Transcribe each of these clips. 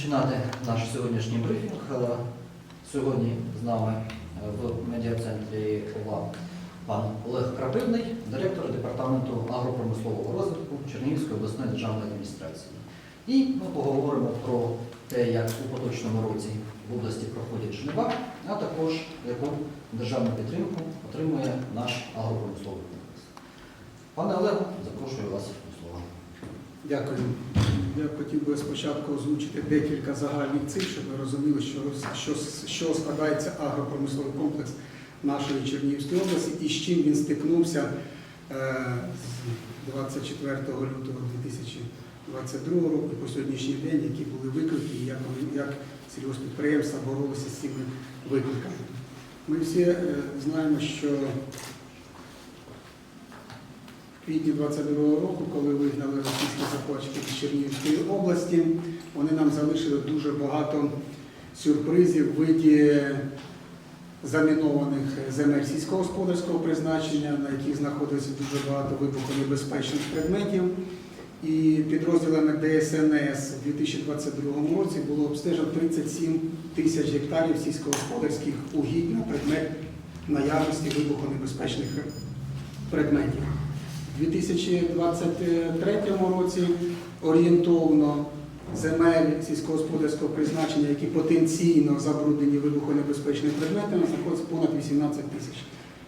починати наш сьогоднішній брифінг. Е, Сьогодні з нами е, в медіа-центрі ОВА пан Олег Крапивний, директор департаменту агропромислового розвитку Чернігівської обласної державної адміністрації. І ми поговоримо про те, як у поточному році в області проходять жнива, а також яку державну підтримку отримує наш агропромисловий комплекс. Пане Олегу, запрошую вас. Дякую. Я хотів би спочатку озвучити декілька загальних цифр, щоб ви розуміли, що, що, що складається агропромисловий комплекс нашої Чернігівської області і з чим він стикнувся е, з 24 лютого 2022 року по сьогоднішній день, які були виклики і як, як сільгоспідприємства боролися з цими викликами. Ми всі е, знаємо, що квітні 22 року, коли вигнали російські захватчики з Чернігівської області, вони нам залишили дуже багато сюрпризів в виді замінованих земель сільськогосподарського призначення, на яких знаходилося дуже багато вибухонебезпечних предметів. І підрозділами ДСНС у 2022 році було обстежено 37 тисяч гектарів сільськогосподарських угідь на предмет наявності вибухонебезпечних предметів. У 2023 році орієнтовно земель сільськогосподарського призначення, які потенційно забруднені вибухонебезпечними предметами, знаходиться понад 18 тисяч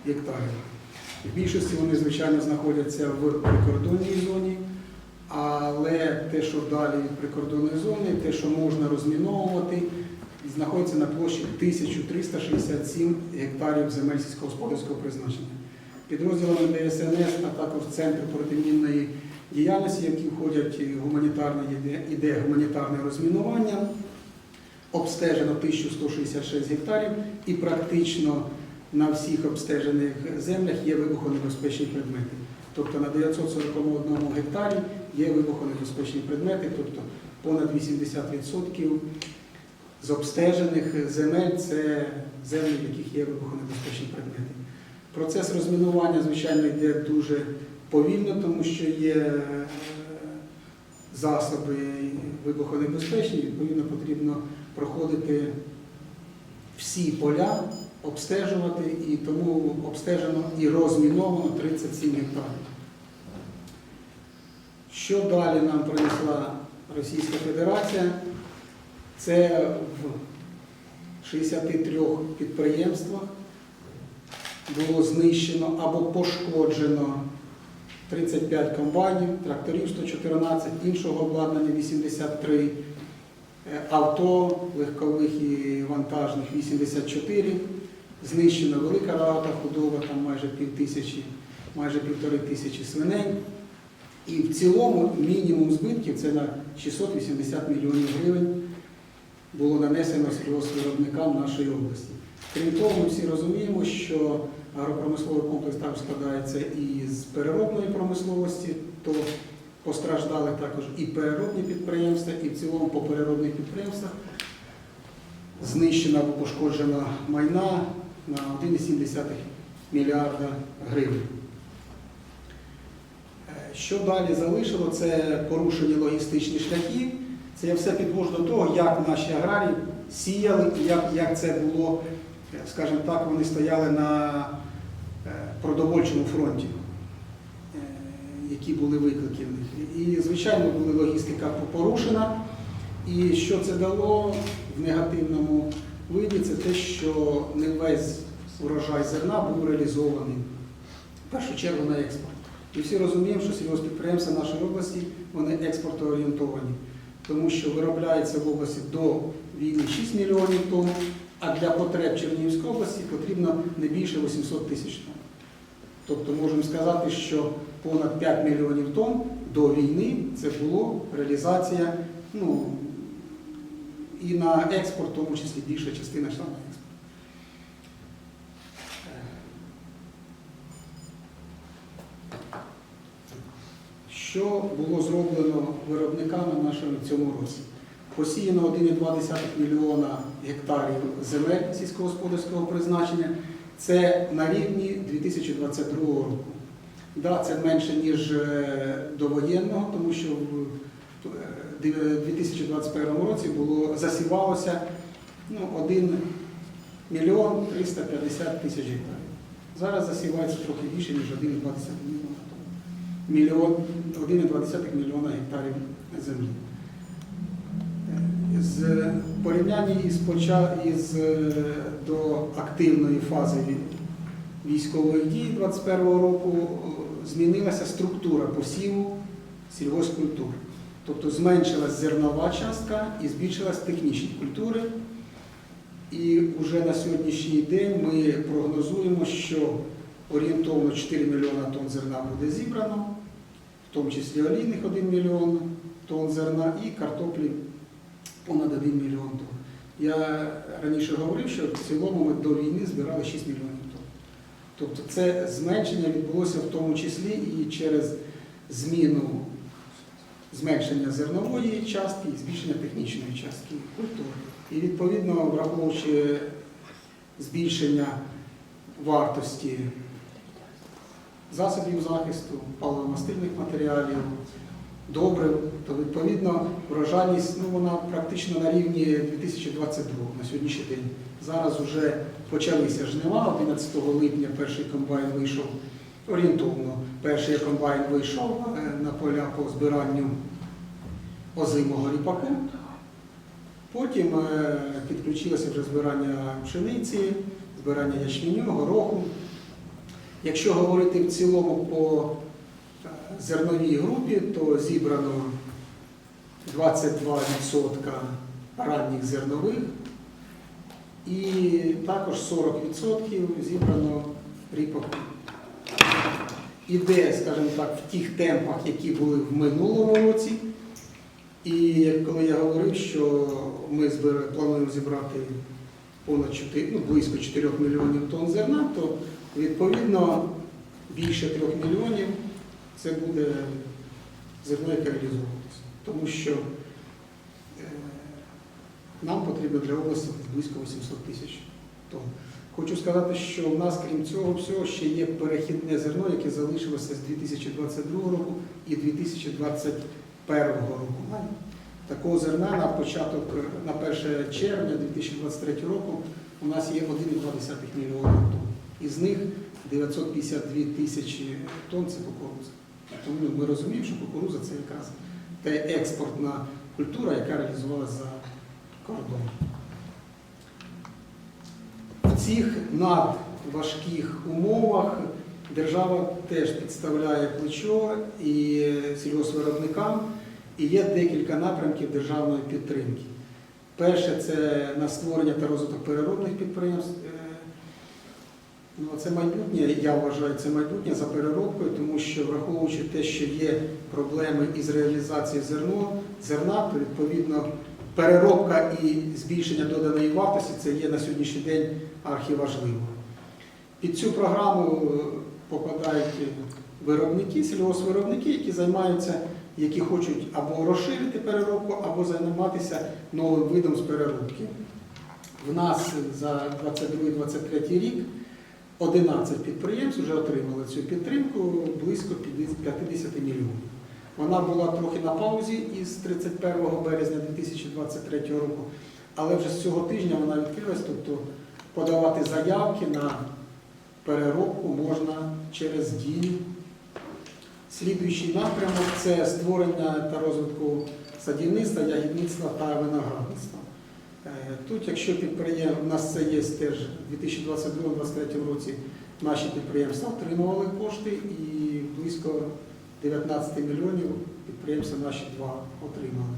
гектарів. В більшості вони, звичайно, знаходяться в прикордонній зоні, але те, що далі від прикордонної зони, те, що можна розміновувати, знаходиться на площі 1367 гектарів земель сільськогосподарського призначення підрозділами ДСНС, а також Центр протимінної діяльності, які входять гуманітарна іде гуманітарне розмінування. Обстежено 1166 гектарів і практично на всіх обстежених землях є вибухонебезпечні предмети. Тобто на 941 гектарі є вибухонебезпечні предмети, тобто понад 80% з обстежених земель це землі, в яких є вибухонебезпечні предмети. Процес розмінування, звичайно, йде дуже повільно, тому що є е, засоби вибухонебезпечні, відповідно, потрібно проходити всі поля, обстежувати, і тому обстежено і розміновано 37 гектарів. Що далі нам принесла Російська Федерація? Це в 63 підприємствах було знищено або пошкоджено 35 комбайнів, тракторів 114, іншого обладнання 83, е, авто легкових і вантажних 84, знищена велика рогата худоба, там майже пів тисячі, майже півтори тисячі свиней. І в цілому мінімум збитків це на 680 мільйонів гривень було нанесено сільгоспвиробникам нашої області. Крім того, ми всі розуміємо, що агропромисловий комплекс також складається і з переробної промисловості, то постраждали також і переробні підприємства, і в цілому по переробних підприємствах знищена або пошкоджена майна на 1,7 мільярда гривень. Е, Що далі залишило, це порушені логістичні шляхи. Це все підвожу до того, як наші аграрії сіяли як, як це було, скажімо так, вони стояли на е, продовольчому фронті, е, які були виклики в них. І, звичайно, була логістика порушена. І що це дало в негативному виді, це те, що не весь урожай зерна був реалізований в першу чергу на експорт. І всі розуміємо, що сільгоспідприємства нашої області вони експортоорієнтовані, тому що виробляється в області до війни 6 мільйонів тонн, а для потреб Чернігівської області потрібно не більше 800 тисяч тонн. Тобто можемо сказати, що понад 5 мільйонів тонн до війни це була реалізація ну, і на експорт, в тому числі більша частина йшла на. Що було зроблено виробниками нашими в цьому році? Посіяно 1,2 мільйона гектарів земель сільськогосподарського призначення. Це на рівні 2022 року. Да, це менше, ніж е, довоєнного, тому що в е, 2021 році було засівалося ну, 1 мільйон 350 тисяч гектарів. Зараз засівається трохи більше, ніж 1,2 мільйона. Мільйон, 1,2 мільйона гектарів землі. З порівняння із, із е, до активної фази вій- військових дій 2021 року е, змінилася структура посіву сільгоспкультур. Тобто зменшилась зернова частка і збільшилась технічні культури. І вже на сьогоднішній день ми прогнозуємо, що орієнтовно 4 мільйона тонн зерна буде зібрано, в тому числі олійних 1 мільйон тонн зерна і картоплі понад 1 мільйон тонн. Я раніше говорив, що в цілому ми до війни збирали 6 мільйонів тонн. Тобто це зменшення відбулося в тому числі і через зміну зменшення зернової частки і збільшення технічної частки культури. І відповідно, враховуючи збільшення вартості засобів захисту, паливомастильних матеріалів, добрив, то відповідно врожайність ну, вона практично на рівні 2022 на сьогоднішній день. Зараз вже почалися жнива, 11 липня перший комбайн вийшов орієнтовно. Перший комбайн вийшов е, на поля по збиранню озимого ріпаку. Потім е, підключилося вже збирання пшениці, збирання ячменю, гороху. Якщо говорити в цілому по зерновій групі, то зібрано 22% ранніх зернових і також 40% зібрано ріпаку. Іде, скажімо так, в тих темпах, які були в минулому році. І коли я говорив, що ми плануємо зібрати понад 4, ну, близько 4 мільйонів тонн зерна, то відповідно більше 3 мільйонів це буде зерно, яке реалізовувалося. Тому що е, нам потрібно для області близько 800 тисяч тонн. Хочу сказати, що в нас, крім цього всього, ще є перехідне зерно, яке залишилося з 2022 року і 2021 року. Такого зерна на початок, на 1 червня 2023 року у нас є 1,2 мільйона тонн. Із них 952 тисячі тонн це кукурудза. Тому ми розуміємо, що кукурудза це якраз та експортна культура, яка реалізувалася за кордоном. В цих надважких умовах держава теж підставляє плечо і сільгоспвиробникам, і є декілька напрямків державної підтримки. Перше це на створення та розвиток переробних підприємств. Ну, це майбутнє, я вважаю, це майбутнє за переробкою, тому що враховуючи те, що є проблеми із реалізацією зерно, зерна, то відповідно переробка і збільшення доданої вартості це є на сьогоднішній день архіважливо. Під цю програму е, попадають виробники, сільгоспвиробники, які займаються, які хочуть або розширити переробку, або займатися новим видом з переробки. В нас за 22-23 рік 11 підприємств вже отримали цю підтримку близько 50 мільйонів. Вона була трохи на паузі із 31 березня 2023 року, але вже з цього тижня вона відкрилась, тобто подавати заявки на переробку можна через дію. Слідуючий напрямок це створення та розвитку садівництва, ягідництва та виноградництва. Е, Тут, якщо підприємство, у нас це є теж у 2022-2023 році наші підприємства отримували кошти і близько 19 мільйонів підприємства наші два отримали.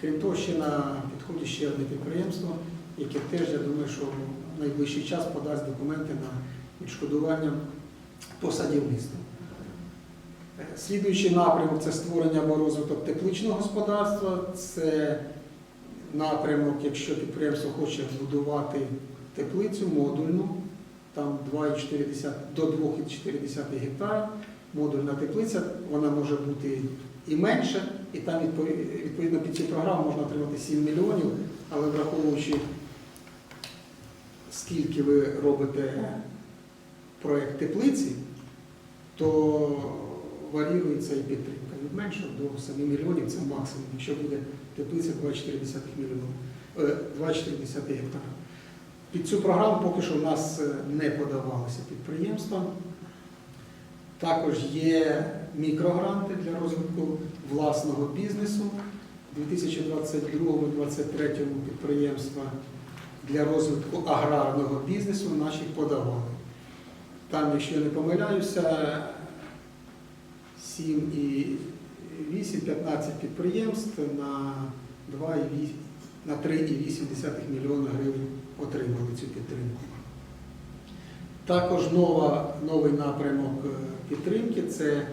Крім того, ще на підході ще одне підприємство, яке теж, я думаю, що в найближчий час подасть документи на відшкодування по садівництву. Е, Слідуючий напрямок це створення або розвиток тепличного господарства. Це напрямок, якщо підприємство хоче будувати теплицю модульну, там 2,4 до 2,4 гектара, модульна теплиця, вона може бути і менша, і там відповідно під цю програму можна отримати 7 мільйонів, але враховуючи, скільки ви робите проєкт теплиці, то варіюється і підтримка. Від меншого до 7 мільйонів, це максимум, якщо буде теплиця 24 мільйонів, е, 24 гектара. Під цю програму поки що в нас е, не подавалися підприємства. Також є мікрогранти для розвитку власного бізнесу. У 2022-2023 підприємства для розвитку аграрного бізнесу наші подавали. Там, якщо я не помиляюся, 7 і 8-15 підприємств на 2,8 на 3,8 мільйона гривень отримали цю підтримку. Також нова, новий напрямок е, підтримки це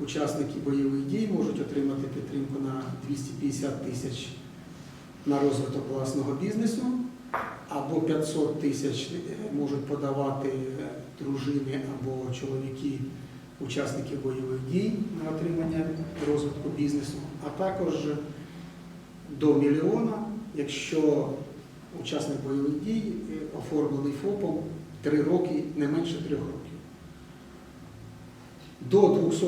учасники бойових дій можуть отримати підтримку на 250 тисяч на розвиток власного бізнесу, або 500 тисяч е, можуть подавати е, дружини або чоловіки, учасники бойових дій на отримання розвитку бізнесу, а також до мільйона, якщо учасник бойових дій е, оформлений ФОПом 3 роки, не менше 3 років. До 200,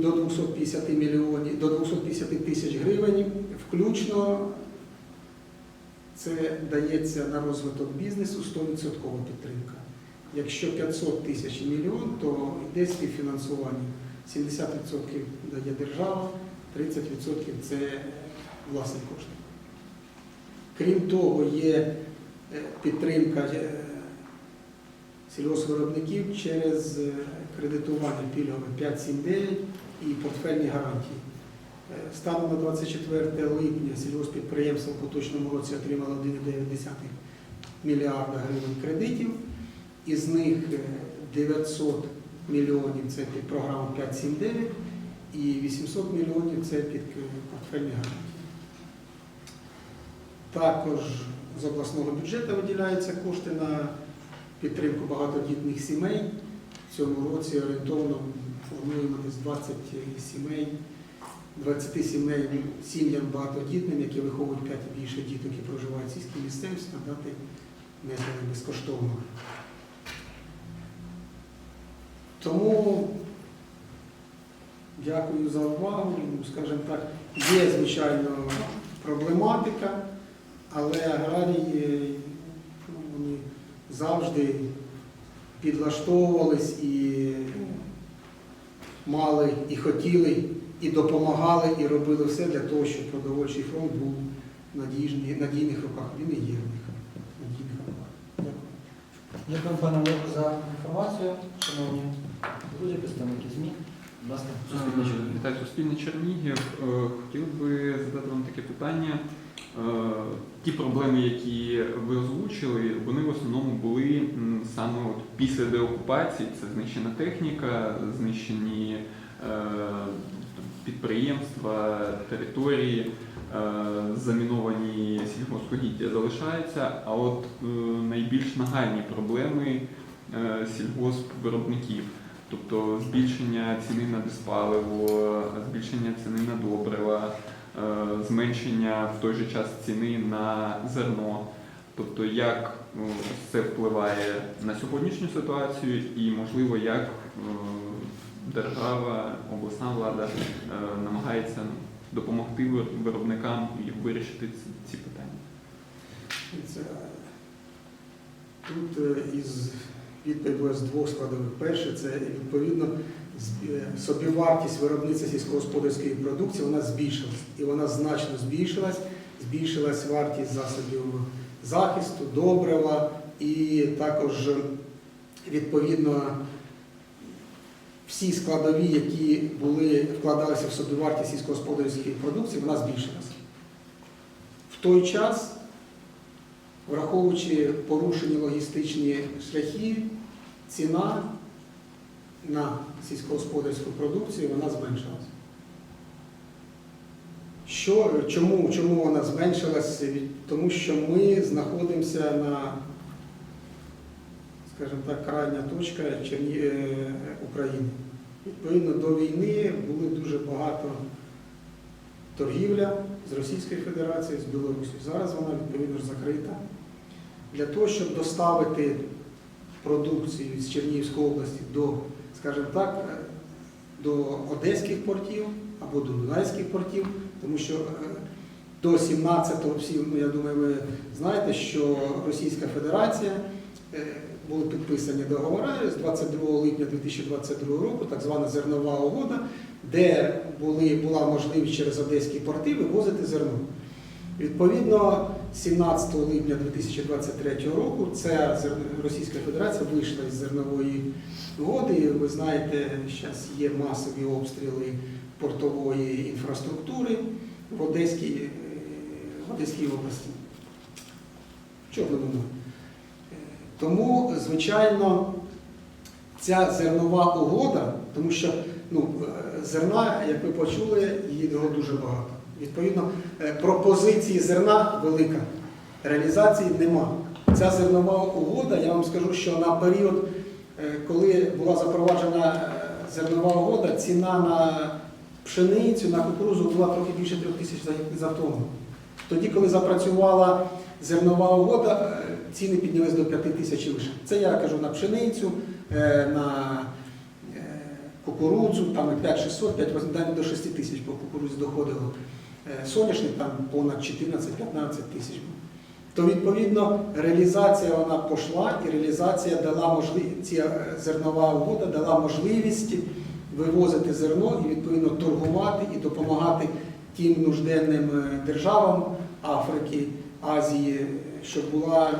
до 250 мільйонів, до 250 тисяч гривень включно це дається на розвиток бізнесу 100% підтримка. Якщо 500 тисяч і мільйон, то йде співфінансування. 70% дає держава, 30% це власні кошти. Крім того, є е, підтримка е, сільгоспвиробників через е, кредитування пільгове 579 і портфельні гарантії. Станом на 24 липня сільгоспідприємство в поточному році отримало 1,9 мільярда гривень кредитів, із них е, 900 мільйонів це під програму 579 і 800 мільйонів це під е, портфельні гарантії. Також з обласного бюджету виділяються кошти на підтримку багатодітних сімей. В цьому році орієнтовно плануємо десь 20 сімей, 20 сімей сім'ям багатодітним, які виховують 5 і більше діток і проживають в сільській місцевості, надати методи безкоштовно. Тому дякую за увагу. Ну, Скажімо так, є, звичайно, проблематика, але аграрії ну, вони завжди підлаштовувались і мали, і хотіли, і допомагали, і робили все для того, щоб продовольчий фронт був в надійних руках. Він і є в них. Дякую, пане Олегу, за інформацію. Шановні друзі, представники ЗМІ. Будь ласка, суспільне чоловік. Вітаю, Суспільний Чернігів. Е, Хотів би задати вам таке питання. Е, Ті проблеми, які ви озвучили, вони в основному були саме от після деокупації. Це знищена техніка, знищені е, підприємства, території, заміновані сільгоспогіддя залишаються. А от найбільш нагальні проблеми сільгоспвиробників. Тобто збільшення ціни на диспаливо, збільшення ціни на добрива, е, зменшення в той же час ціни на зерно. Тобто, як ну, це впливає на сьогоднішню ситуацію і, можливо, як е, держава, обласна влада е, намагається допомогти виробникам вирішити ці- питання. Тут із відповідь з двох складових. Перше, це відповідно е, собівартість виробництва сільськогосподарської продукції вона збільшилась. І вона значно збільшилась. Збільшилась вартість засобів захисту, добрива і також відповідно всі складові, які були, вкладалися в собівартість сільськогосподарської продукції, вона збільшилась. В той час Враховуючи порушені логістичні шляхи, ціна на сільськогосподарську продукцію вона зменшилась. Що, чому, чому вона зменшилась? Тому що ми знаходимося на, скажімо так, крайня точка Черні... е, України. Відповідно до війни були дуже багато торгівля з Російською Федерацією, з Білорусі. Зараз вона відповідно закрита. Для того, щоб доставити продукцію з Чернігівської області до, скажімо так, е, до одеських портів або до Дунайських портів, тому що е, до 17-го, всі, ну, я думаю, ви знаєте, що Російська Федерація е, були підписані договори з 22 липня 2022 року, так звана зернова угода, де були, була можливість через одеські порти вивозити зерно. Відповідно, 17 липня 2023 року ця Російська Федерація вийшла із зернової угоди. Ви знаєте, зараз є масові обстріли портової інфраструктури в Одеській, е, в Одеській області. Чорному. Е, Тому, звичайно, ця зернова угода, тому що ну, е, зерна, як ви почули, її дуже багато. Відповідно, е, пропозиції зерна велика, реалізації нема. Ця зернова угода, я вам скажу, що на період, е, коли була запроваджена е, зернова угода, ціна на пшеницю, на кукурузу була трохи більше трьох тисяч за- тонну. Тоді, коли запрацювала зернова угода, ціни піднялись до 5 тисяч і вище. Це я кажу на пшеницю, на кукурудзу, там і 5-600, 5 до 6 тисяч по кукурудзі доходило. Е, Соняшник там понад 14-15 тисяч. То відповідно реалізація вона пішла, і реалізація дала можливість, ця е, зернова угода дала можливість вивозити зерно і відповідно торгувати і допомагати тим нужденним е, державам Африки, Азії, щоб була,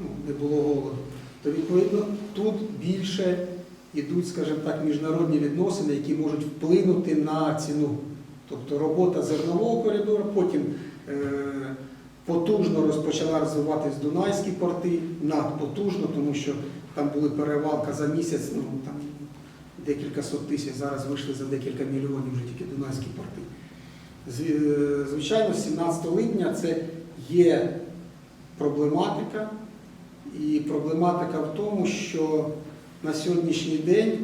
ну, не було голоду. То відповідно тут більше йдуть, скажімо так, міжнародні відносини, які можуть вплинути на ціну. Тобто робота зернового коридору, потім е, потужно розпочала розвиватись Дунайські порти, надпотужно, тому що там були перевалка за місяць, ну там декілька сот тисяч, зараз вийшли за декілька мільйонів вже тільки Дунайські порти. Е, Звичайно, 17 липня це є проблематика, і проблематика в тому, що на сьогоднішній день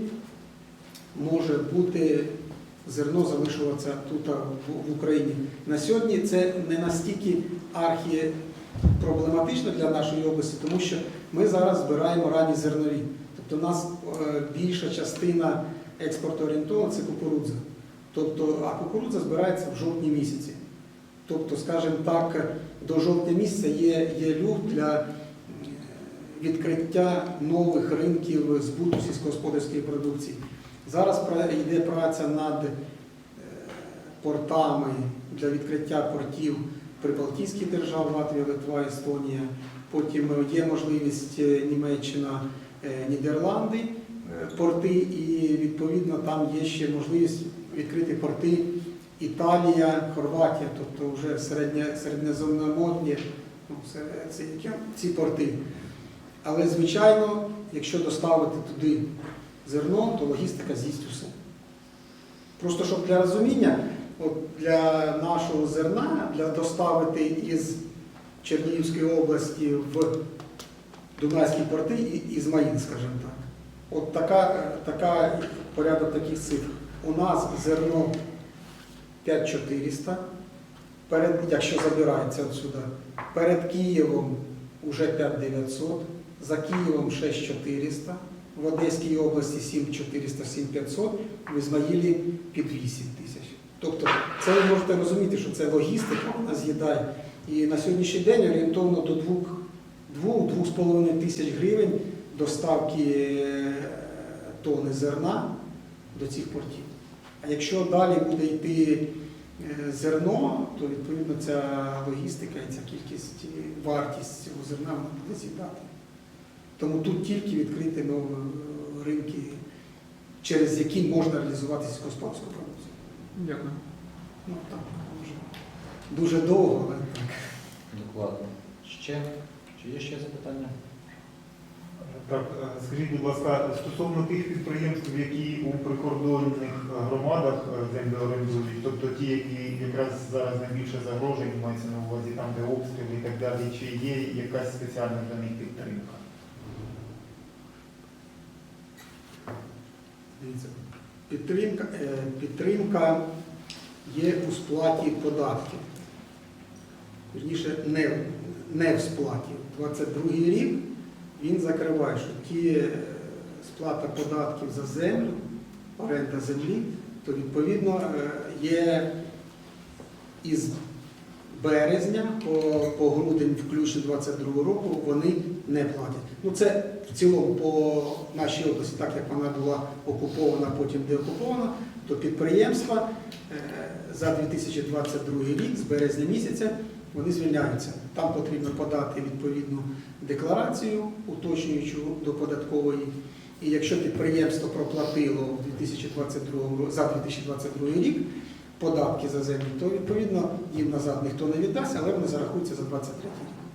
може бути зерно залишуватися тут в- Україні. На сьогодні це не настільки архіпроблематично для нашої області, тому що ми зараз збираємо ранні зернові. Тобто у нас е, більша частина експорту орієнтована це кукурудза. Тобто, а кукурудза збирається в жовтні місяці. Тобто, скажімо так, до жовтня місяця є, є люфт для відкриття нових ринків збуту сільськогосподарської продукції. Зараз йде праця над е, портами для відкриття портів Прибалтійських держав, Латвія, Литва, Естонія. Потім є можливість е, Німеччина, е, Нідерланди е, порти, і відповідно там є ще можливість відкрити порти Італія, Хорватія, тобто вже середнє, середньоземноморні, ну, ці порти. Але, звичайно, якщо доставити туди зерно, то логістика з'їсть усе. Просто щоб для розуміння, от для нашого зерна, для доставити із Чернігівської області в Дунайські порти і Ізмаїл, скажімо так. От така, така порядок таких цифр. У нас зерно 5400, перед, якщо забирається отсюди. Перед Києвом вже 5900, за Києвом 6400, в Одеській області 7400, 7500, в Ізмаїлі під 8 тисяч. Тобто це ви можете розуміти, що це логістика, вона з'їдає. І на сьогоднішній день орієнтовно до 2-2,5 тисяч гривень доставки е, тони зерна до цих портів. А якщо далі буде йти е, зерно, то відповідно ця логістика і ця кількість, вартість цього зерна буде з'їдати. Тому тут тільки відкрити нові е, ринки, через які можна реалізувати сільськогосподарську продукцію. Дякую. Ну так, дуже, дуже довго, але так. Докладно. Ще? Чи є ще запитання? Так, е, скажіть, будь ласка, стосовно тих підприємств, які у прикордонних громадах землю орендують, тобто ті, які якраз зараз найбільше загрожені, мається на увазі там, де обстріли і так далі, чи є якась спеціальна для них підтримка? Підтримка, е, підтримка є у сплаті податків. Вірніше, не, не в сплаті. 22 рік він закриває, що ті е, сплата податків за землю, оренда землі, то відповідно е, є із березня по, по грудень, включно 22 року, вони не платять. Ну це в цілому по нашій області, так як вона була окупована, потім деокупована, то підприємства е, за 2022 рік, з березня місяця, вони звільняються. Там потрібно подати відповідну декларацію, уточнюючу до податкової. І якщо підприємство проплатило в 2022, за 2022 рік податки за землю, то відповідно їм назад ніхто не віддасть, але вони зарахуються за 23 рік.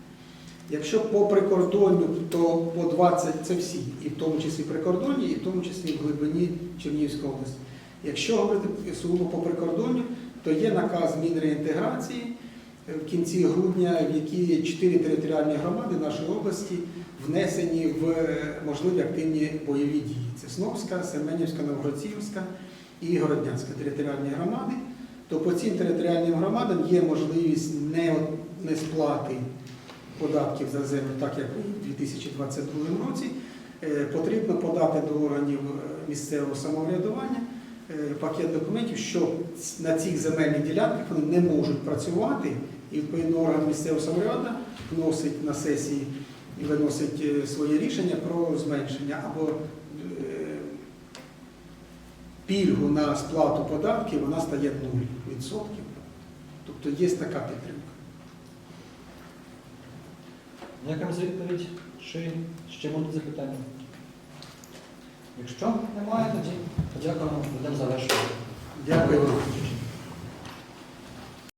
Якщо по прикордонню, то по 20 це всі, і в тому числі прикордонні, і в тому числі в глибині Чернігівської області. Якщо говорити сугубо по прикордонню, то є наказ Мінреінтеграції е, в кінці грудня, в які чотири територіальні громади нашої області внесені в е, можливі активні бойові дії. Це Сновська, Семенівська, Новгородцівська і Городнянська територіальні громади. То по цим територіальним громадам є можливість не, не сплати податків за землю, так як у 2022 році. Е, Потрібно подати до органів е, місцевого самоврядування е, пакет документів, що на цих земельних ділянках вони не можуть працювати, і відповідно орган місцевого самоврядування вносить на сесії і виносить своє рішення про зменшення або пільгу на сплату податків вона стає 0%. Тобто є така підтримка. Дякуємо за відповідь. Чи ще будуть запитання? Якщо немає, тоді подякуємо, будемо завершувати. Дякую.